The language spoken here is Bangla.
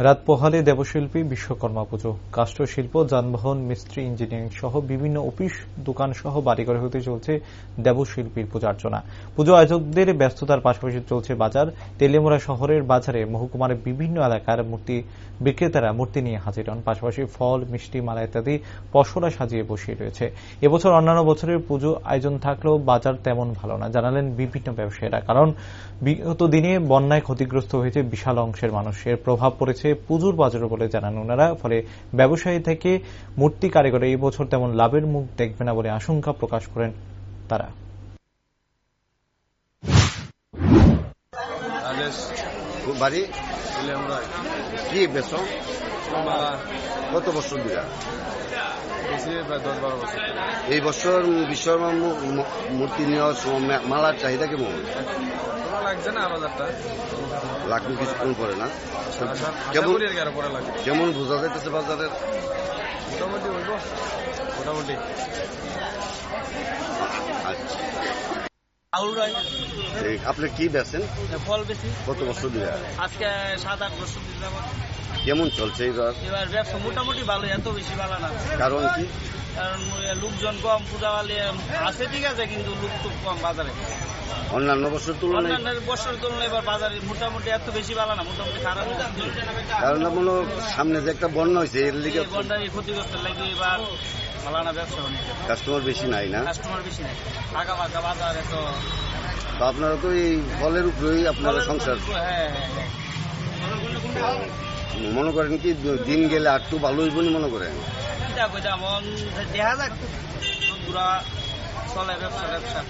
রাত পোহালে দেবশিল্পী বিশ্বকর্মা পুজো। কাষ্ঠশিল্প, যানবাহন, মিস্ত্রি, ইঞ্জিনিয়ারিং সহ বিভিন্ন অফিস, দোকান সহ বাড়িঘরে হতে চলছে দেবশিল্পীর পূজার্চনা। পুজো আয়োজকদের ব্যস্ততার পাশাপাশি চলছে বাজার। তেলেমুড়া শহরের বাজারে মহকুমার বিভিন্ন এলাকার মূর্তি বিক্রেতারা মূর্তি নিয়ে হাজির হন। পাশাপাশি ফল, মিষ্টি, মালা ইত্যাদি পশরা সাজিয়ে বসিয়ে রয়েছে। এবছর অন্যান্য বছরের পুজো আয়োজন থাকলেও বাজার তেমন ভালো না, জানালেন বিভিন্ন ব্যবসায়ীরা। কারণ বিগত দিনে বন্যায় ক্ষতিগ্রস্ত হয়েছে বিশাল অংশের মানুষের প্রভাব পড়েছে পুজোর বাজারে বলে জানান ওনারা। ফলে ব্যবসায়ী থেকে মূর্তি কারিগরে এই বছর তেমন লাভের মুখ দেখবে না বলে আশঙ্কা প্রকাশ করেন তারা। বাড়ি? কি বেশ কত বছর দিলা এই বছর বিশ্বকর্মা মূর্তি নেওয়ার মালার চাহিদা কেমন? লাগছে না বাজারটা কিছু কম করে না। কেমন কেমন বোঝা যাইতেছে বাজারের মোটামুটি হইব মোটামুটি। আচ্ছা। আউল রায়। এই আপনি কি বেছেন ফল বেশি কত বছর দিয়ে আজকে সাত আট বছর দিলাম কেমন চলছে এবার এবার ব্যবসা মোটামুটি ভালো এত বেশি ভালো না। কারণ কি? কারণ লোকজন কম পূজাওয়ালি আছে ঠিক আছে কিন্তু লোক টুক কম বাজারে। অন্যান্য বছর তুলনায়? অন্যান্য বছর তুলনায় এবার বাজারে মোটামুটি এত বেশি ভালো না মোটামুটি খারাপ। কারণ মনে সামনে যে একটা বন্যা হয়েছে এর লিগে বন্ডারি ক্ষতিগ্রস্ত লাগে এবার ভালো না ব্যবসা অনেক কাস্টমার বেশি নাই না? কাস্টমার বেশি নেই। ফাঁকা ফাঁকা বাজার তো আপনারা তো এই ফলের উপরেই আপনারা সংসার হ্যাঁ হ্যাঁ মনে করেন কি দিন গেলে আর একটু ভালো হইব মনে করেন? দেখা যাক। চলে ব্যবসা ব্যবসা।